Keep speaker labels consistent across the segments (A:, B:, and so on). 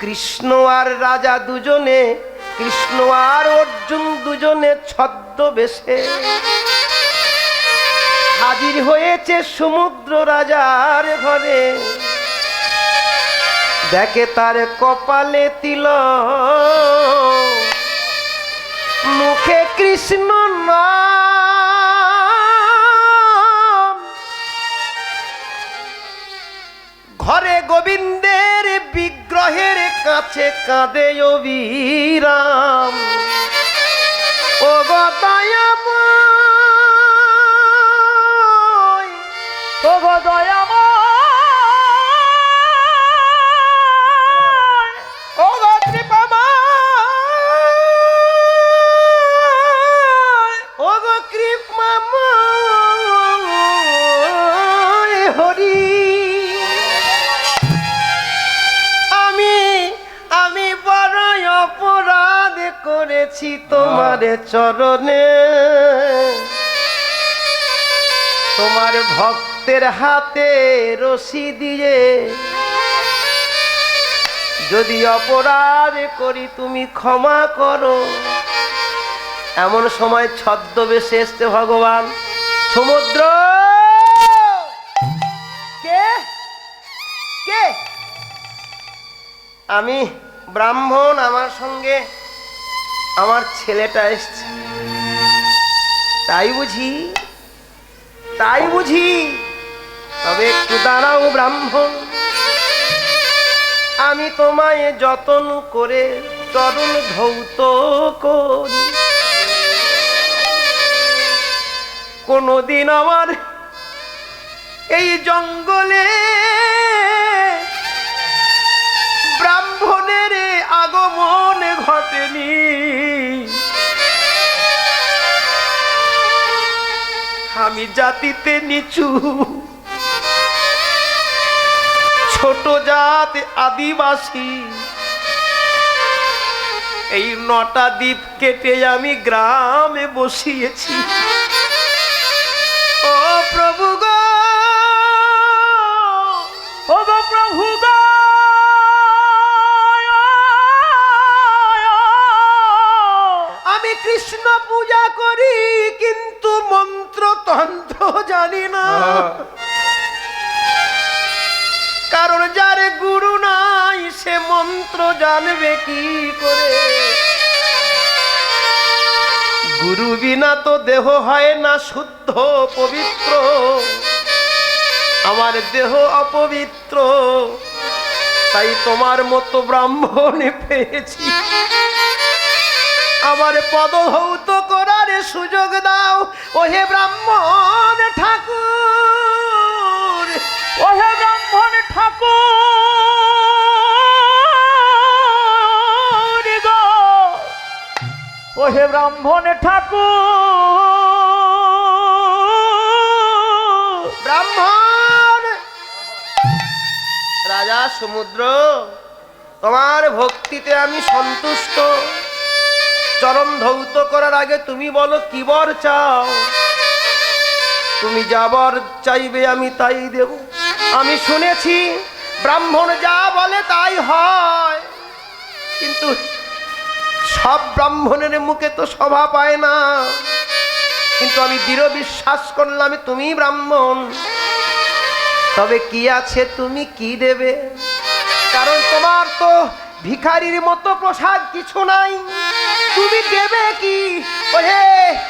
A: কৃষ্ণ আর রাজা দুজনে, কৃষ্ণ আর অর্জুন দুজনে ছদ্মবেশে। হাজির হয়েছে সমুদ্র রাজার ঘরে। দেখে তার কপালে তিল মুখে কৃষ্ণ নাম কাছে কাঁদে অবিরাম ও গদায়াময়
B: ও গো
A: তোমার চরণে। তোমার ভক্তের হাতে রশি দিয়ে যদি অপরাধ করি তুমি ক্ষমা করো। এমন সময় ছদ্মবেশে এসছে ভগবান। সমুদ্র! কে? কে? আমি ব্রাহ্মণ আমার সঙ্গে আমার ছেলেটা এসছে। তাই বুঝি তাই বুঝি, তবে একটু দাঁড়াও ব্রাহ্মণ। আমি তোমায় যতন করে চরণ ধৌত করি। কোনদিন আমার এই জঙ্গলে আগমন ঘটেনি। আমি জাতিতে নিচু। ছোট জাত আদিবাসী। এই নটা দ্বীপ কেটে আমি গ্রামে বসিয়েছি। ও প্রভু গো মন্ত্র জানবে কি করে? গুরু বিনা তো দেহ হয় না শুদ্ধ, পবিত্র। আমার দেহ অপবিত্র। তাই তোমার মতো ব্রাহ্মণ পেয়েছি। আমার পদহৌত করার সুযোগ দাও। ওহে ব্রাহ্মণ ঠাকুর,
B: ওহে ব্রাহ্মণ ঠাকুর। ওহে ব্রাহ্মণ ঠাকুর।
A: ব্রাহ্মণ! রাজা সমুদ্র, তোমার ভক্তিতে আমি সন্তুষ্ট। চরম ধৌত করার আগে তুমি বলো, কি বর চাও? তুমি যা বর চাইবে আমি তাই দেব। আমি শুনেছি, ব্রাহ্মণ যা বলে তাই হয়। কিন্তু সব ব্রাহ্মণের মুখে তো শোভা পায় না। কিন্তু আমি দৃঢ় বিশ্বাস করলাম, তুমি ব্রাহ্মণ। তবে কি আছে তুমি কি দেবে? কারণ তোমার তো ভিখারির মতো প্রসাদ কিছু নাই। তুমি দেবে কি? ওহে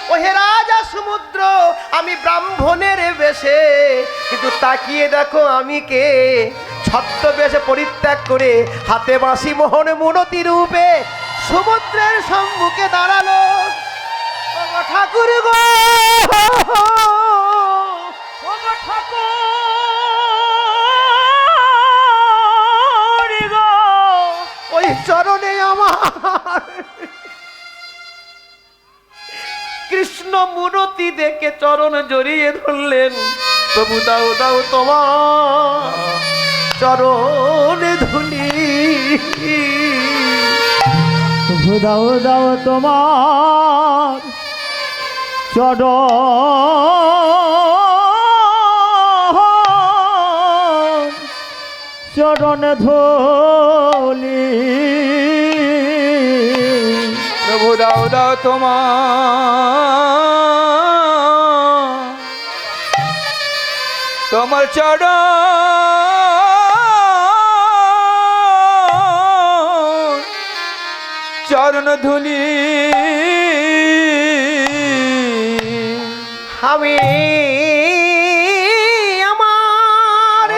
A: ওহে রাজা সমুদ্র, আমি ব্রাহ্মণের বেশে। কিন্তু তাকিয়ে দেখো আমি কে? ছদ্মবেশে পরিত্যাগ করে হাতে বাঁশি মোহন মুনতি রূপে সমুদ্রের সম্মুখে দাঁড়াল। ঠাকুর গো। ওই চরণে আমার। কৃষ্ণ মূরতি দেখে চরণ জড়িয়ে ধরলেন। প্রভু, দাও দাও তোমার চরণে ধুলি।
B: প্রভু দাও দাও তোমার চড়। চরণ ধলি।
C: প্রভু দাও দাও তোমার। তোমার চড় চরণ ধুলি।
A: আমি আমার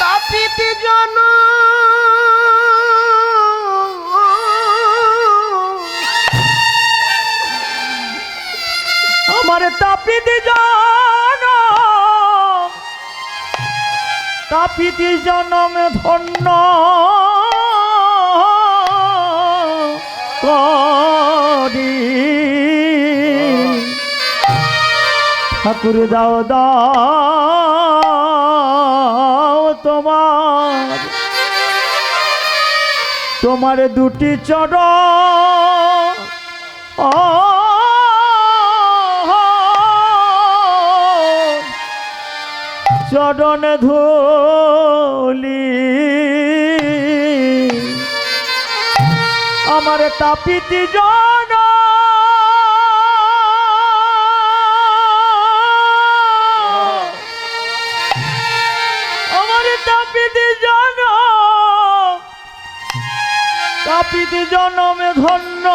A: তাপিত জন।
B: আমার তাপিতি জন। তাপিতি জনম ধন্য। করি। ঠাকুর দাও দাও তোমার। তোমার দুটি চড় চরণ ধুলি আমার তাপিতি জন। আমার তাপিতি জন। তাপিতি জনমে ধন্য।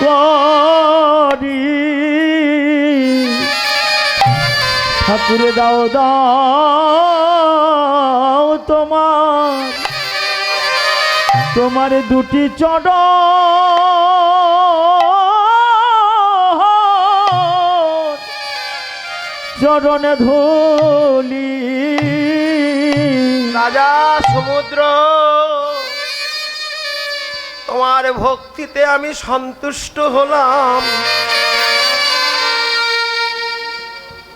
B: করি। ঠাকুর দাও দাও তোমার তোমার দুটি চড় চরণে ধুলি।
A: রাজা সমুদ্র তোমার ভক্তিতে আমি সন্তুষ্ট হলাম।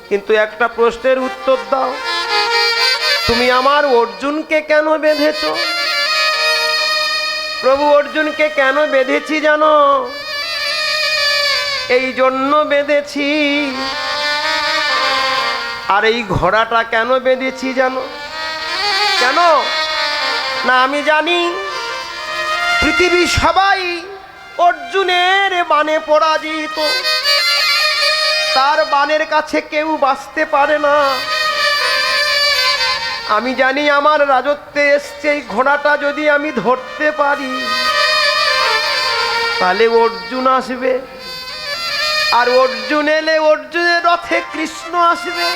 A: কিন্তু একটা প্রশ্নের উত্তর দাও। তুমি আমার অর্জুনকে কেন বেঁধেছ? প্রভু অর্জুনকে কেন বেঁধেছি জানো? এই জন্য বেঁধেছি। আর এই ঘোড়াটা কেন বেঁধেছি জানো? কেন? না, আমি জানি। পৃথিবীর সবাই অর্জুনের বানে পরাজিত। তার বানের কাছে কেউ বাঁচতে পারে না। আমি জানি আমার রাজত্বে এসছে এই ঘোড়াটা যদি আমি ধরতে পারি, তাহলে অর্জুন আসবে। আর অর্জুন এলে অর্জুনের রথে কৃষ্ণ আসবে।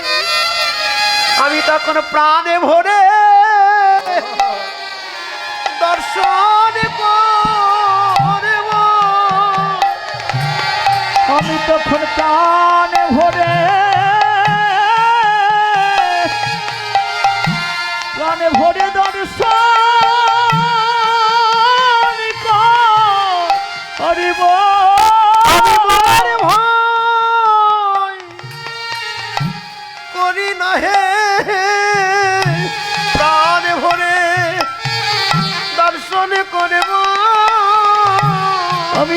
A: আমি তখন প্রাণে ভরে দর্শন
B: আমি তখন প্রাণে ভরে
A: আমি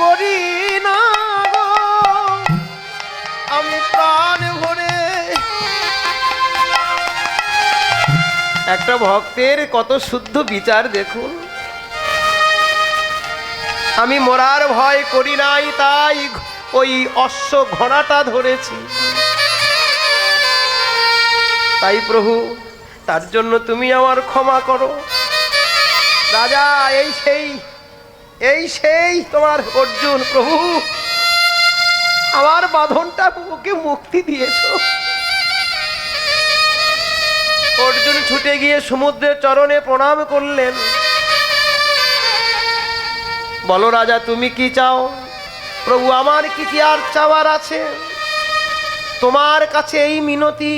A: করি না
B: আমি
A: একটা ভক্তের কত শুদ্ধ বিচার দেখুন। আমি মরার ভয় করি নাই, তাই ওই অশ্ব ঘোড়াটা ধরেছি। তাই প্রভু তার জন্য তুমি আমার ক্ষমা করো। রাজা, এই সেই এই সেই তোমার অর্জুন প্রভু। আমার বাঁধনটা ওকে মুক্তি দিয়েছ। অর্জুন ছুটে গিয়ে সমুদ্রের চরণে প্রণাম করলেন। বলো রাজা, তুমি কি চাও? প্রভু, আমার কি কি আর চাওয়ার আছে? তোমার কাছে এই মিনতি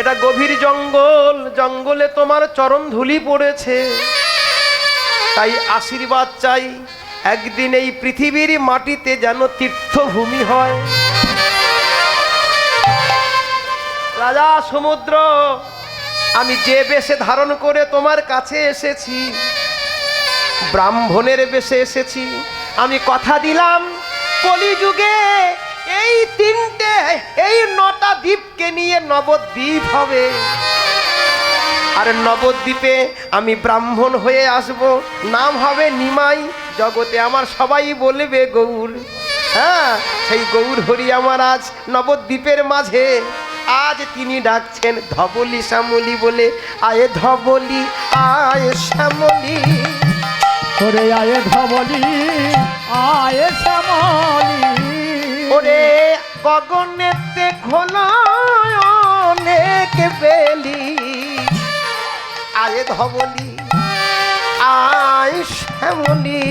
A: এটা গভীর জঙ্গল, জঙ্গলে তোমার চরণ ধুলি পড়েছে। তাই আশীর্বাদ চাই, একদিন এই পৃথিবীর মাটিতে যেন তীর্থভূমি হয়। রাজা সমুদ্র, আমি যে বেশে ধারণ করে তোমার কাছে এসেছি, ব্রাহ্মণের বেশে এসেছি, আমি কথা দিলাম, কলিযুগে এই তিনটে নিয়ে নবদ্বীপ হবে। আর নবদ্বীপে আমি ব্রাহ্মণ হয়ে আসব। নাম হবে নিমাই। জগতে আমার সবাই বলবে গৌর। হ্যাঁ সেই গৌর হরি আমার আজ নবদ্বীপের মাঝে। আজ তিনি ডাকছেন ধবলি শ্যামলি বলে আয়ে ধবলি আয়ে শ্যামলি।
B: ওরে আয়ে ধবলি আয়ে শ্যামলি।
A: ওরে গগনেতে খোলা অনেক বেলি আয়ে ধবলি আয় শ্যামলি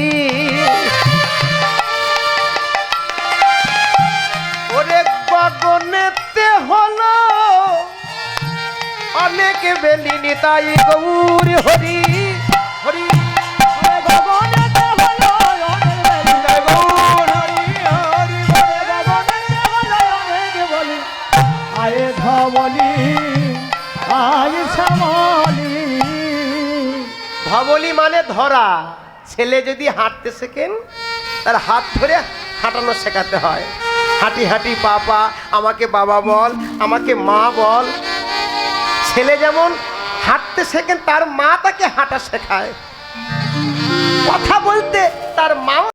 A: ওরে গগনেতে হলো অনেক বেলি নিতাই গৌর হরি। ধবলি মানে ধরা। ছেলে যদি হাঁটতে শেখেন, তার হাত ধরে হাঁটানো শেখাতে হয়। হাঁটি হাঁটি, পাপা, আমাকে বাবা বল, আমাকে মা বল। ছেলে যেমন হাঁটতে শেখেন, তার মা তাকে হাঁটা শেখায়। কথা বলতে তার মা